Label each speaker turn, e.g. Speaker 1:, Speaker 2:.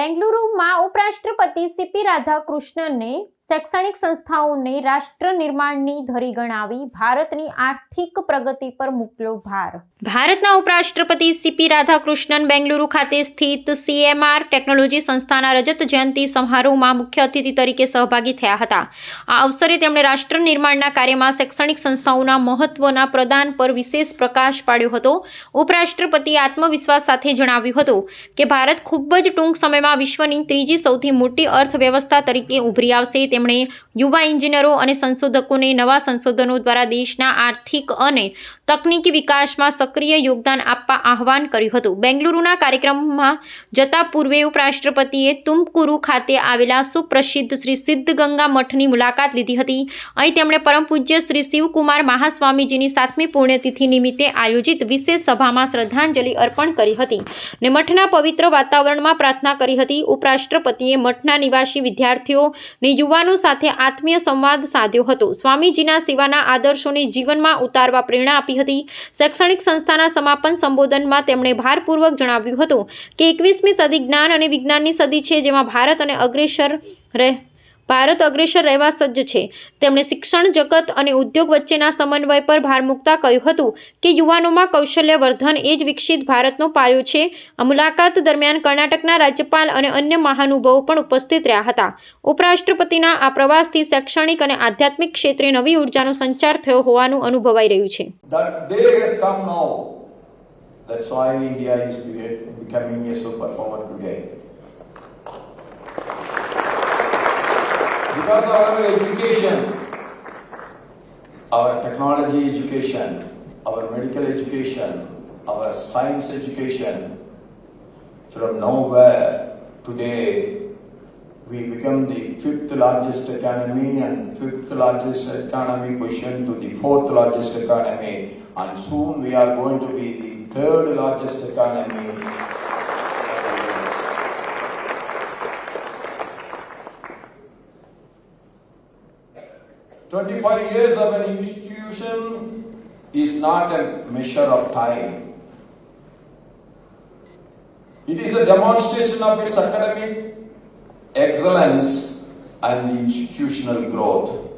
Speaker 1: બેંગલુરુમાં ઉપરાષ્ટ્રપતિ સીપી રાધાકૃષ્ણને શૈક્ષણિક સંસ્થાઓને રાષ્ટ્ર નિર્માણની ધરી ગણાવી ભારતની આર્થિક પ્રગતિ પર મૂકલો ભાર. ભારતના ઉપરાષ્ટ્રપતિ સીપી રાધાકૃષ્ણન બેંગલુરુ ખાતે સ્થિત સીએમઆર ટેકનોલોજી સંસ્થાના રજત જયંતિ સમારોહમાં મુખ્ય અતિથિ તરીકે સહભાગી થયા હતા. આ અવસરે તેમણે રાષ્ટ્ર નિર્માણના કાર્યમાં શૈક્ષણિક સંસ્થાઓના મહત્વના પ્રદાન પર વિશેષ પ્રકાશ પાડ્યો હતો. ઉપરાષ્ટ્રપતિએ આત્મવિશ્વાસ સાથે જણાવ્યું હતું કે ભારત ખૂબ જ ટૂંક સમયમાં વિશ્વની ત્રીજી સૌથી મોટી અર્થવ્યવસ્થા તરીકે ઉભરી આવશે. તેમણે યુવા ઇજનેરો અને સંશોધકોને નવા સંશોધનો દ્વારા દેશના આર્થિક અને તકનીકી વિકાસમાં સક્રિય યોગદાન આપવા આહવાન કર્યું હતું. બેંગલુરુના કાર્યક્રમમાં જતા પૂર્વે ઉપરાષ્ટ્રપતિએ તુમકુરુ ખાતે આવેલા સુપ્રસિદ્ધ શ્રી સિદ્ધગંગા મઠની મુલાકાત લીધી હતી. અહીં તેમણે પરમ પૂજ્ય શ્રી શિવકુમાર મહાસ્વામીજીની સાતમી પુણ્યતિથિ નિમિત્તે આયોજિત વિશેષ સભામાં શ્રદ્ધાંજલિ અર્પણ કરી હતી ને મઠના પવિત્ર વાતાવરણમાં પ્રાર્થના કરી હતી. ઉપરાષ્ટ્રપતિએ મઠના નિવાસી વિદ્યાર્થીઓ ને યુવાનો સાથે આત્મીય સંવાદ સાધ્યો હતો. સ્વામીજીના સેવાના આદર્શોને જીવનમાં ઉતારવા પ્રેરણા આપી હતી. શૈક્ષણિક સંસ્થાના સમાપન સંબોધનમાં તેમણે ભારપૂર્વક જણાવ્યું હતું કે એકવીસમી સદી જ્ઞાન અને વિજ્ઞાનની સદી છે જેમાં ભારત અને અગ્રેસર રહે ભારત અગ્રેસર રહેવા સજ્જ છે તેમણે શિક્ષણ, જગત અને ઉદ્યોગ વચ્ચેના સમન્વય પર ભાર મૂકતા કહ્યું હતું કે યુવાનોમાં કૌશલ્ય વર્ધન એ જ વિકસિત ભારતનો પાયો છે આ મુલાકાત દરમિયાન કર્ણાટકના રાજ્યપાલ અને અન્ય મહાનુભાવો પણ ઉપસ્થિત રહ્યા હતા ઉપરાષ્ટ્રપતિના આ પ્રવાસથી શૈક્ષણિક અને આધ્યાત્મિક ક્ષેત્રે નવી ઉર્જાનો સંચાર થયો હોવાનું અનુભવાઈ રહ્યું છે.
Speaker 2: That's why India is becoming a superpower today. Because of our education, our technology education, our medical education, our science education, from nowhere today we become the fifth largest economy and fifth largest economy position to the fourth largest economy and soon we are going to be the third largest economy. Twenty-five years of an institution is not a measure of time. It is a demonstration of its academic excellence and institutional growth.